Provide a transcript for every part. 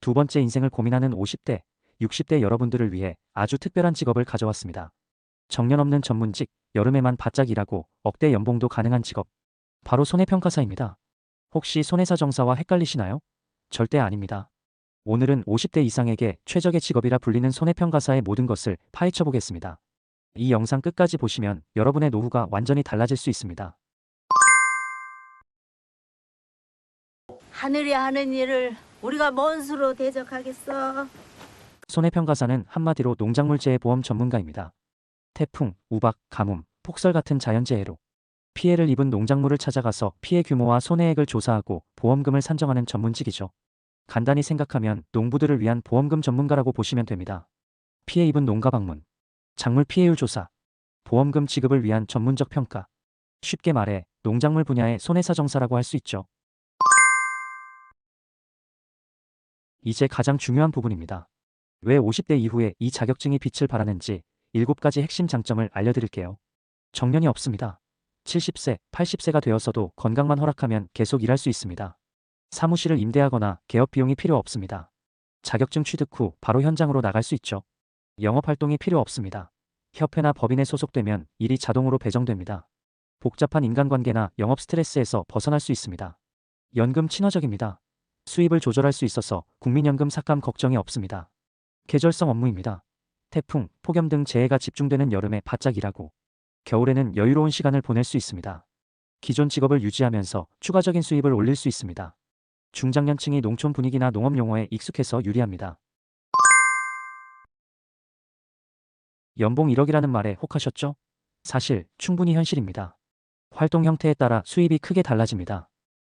두 번째 인생을 고민하는 50대, 60대 여러분들을 위해 아주 특별한 직업을 가져왔습니다. 정년 없는 전문직, 여름에만 바짝 일하고 억대 연봉도 가능한 직업. 바로 손해평가사입니다. 혹시 손해사 정사와 헷갈리시나요? 절대 아닙니다. 오늘은 50대 이상에게 최적의 직업이라 불리는 손해평가사의 모든 것을 파헤쳐 보겠습니다. 이 영상 끝까지 보시면 여러분의 노후가 완전히 달라질 수 있습니다. 하늘이 하는 일을 우리가 뭔 수로 대적하겠어? 손해평가사는 한마디로 농작물재해 보험 전문가입니다. 태풍, 우박, 가뭄, 폭설 같은 자연재해로 피해를 입은 농작물을 찾아가서 피해 규모와 손해액을 조사하고 보험금을 산정하는 전문직이죠. 간단히 생각하면 농부들을 위한 보험금 전문가라고 보시면 됩니다. 피해 입은 농가 방문, 작물 피해율 조사, 보험금 지급을 위한 전문적 평가. 쉽게 말해 농작물 분야의 손해사 정사라고 할 수 있죠. 이제 가장 중요한 부분입니다. 왜 50대 이후에 이 자격증이 빛을 발하는지 7가지 핵심 장점을 알려드릴게요. 정년이 없습니다. 70세, 80세가 되었어도 건강만 허락하면 계속 일할 수 있습니다. 사무실을 임대하거나 개업 비용이 필요 없습니다. 자격증 취득 후 바로 현장으로 나갈 수 있죠. 영업 활동이 필요 없습니다. 협회나 법인에 소속되면 일이 자동으로 배정됩니다. 복잡한 인간관계나 영업 스트레스에서 벗어날 수 있습니다. 연금 친화적입니다. 수입을 조절할 수 있어서 국민연금 삭감 걱정이 없습니다. 계절성 업무입니다. 태풍, 폭염 등 재해가 집중되는 여름에 바짝 일하고 겨울에는 여유로운 시간을 보낼 수 있습니다. 기존 직업을 유지하면서 추가적인 수입을 올릴 수 있습니다. 중장년층이 농촌 분위기나 농업 용어에 익숙해서 유리합니다. 연봉 1억이라는 말에 혹하셨죠? 사실 충분히 현실입니다. 활동 형태에 따라 수입이 크게 달라집니다.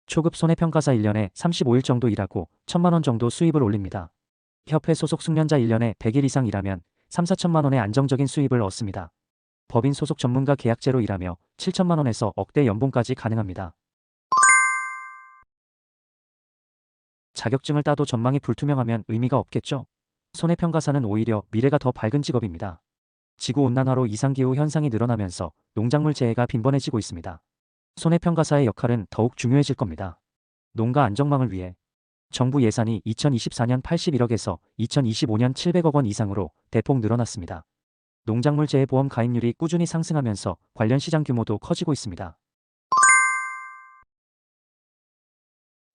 초급 손해평가사 1년에 35일 정도 일하고 1천만 원 정도 수입을 올립니다. 협회 소속 숙련자 1년에 100일 이상 일하면 3, 4천만 원의 안정적인 수입을 얻습니다. 법인 소속 전문가 계약제로 일하며 7천만 원에서 억대 연봉까지 가능합니다. 자격증을 따도 전망이 불투명하면 의미가 없겠죠? 손해평가사는 오히려 미래가 더 밝은 직업입니다. 지구온난화로 이상기후 현상이 늘어나면서 농작물 재해가 빈번해지고 있습니다. 손해평가사의 역할은 더욱 중요해질 겁니다. 농가 안정망을 위해 정부 예산이 2024년 81억에서 2025년 700억 원 이상으로 대폭 늘어났습니다. 농작물 재해 보험 가입률이 꾸준히 상승하면서 관련 시장 규모도 커지고 있습니다.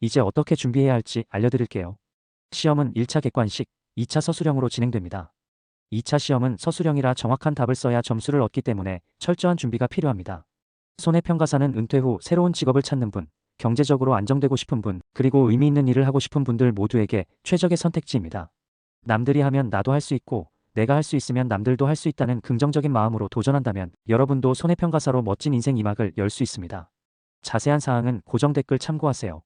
이제 어떻게 준비해야 할지 알려드릴게요. 시험은 1차 객관식, 2차 서술형으로 진행됩니다. 2차 시험은 서술형이라 정확한 답을 써야 점수를 얻기 때문에 철저한 준비가 필요합니다. 손해평가사는 은퇴 후 새로운 직업을 찾는 분, 경제적으로 안정되고 싶은 분, 그리고 의미 있는 일을 하고 싶은 분들 모두에게 최적의 선택지입니다. 남들이 하면 나도 할 수 있고, 내가 할 수 있으면 남들도 할 수 있다는 긍정적인 마음으로 도전한다면 여러분도 손해평가사로 멋진 인생 이막을 열 수 있습니다. 자세한 사항은 고정 댓글 참고하세요.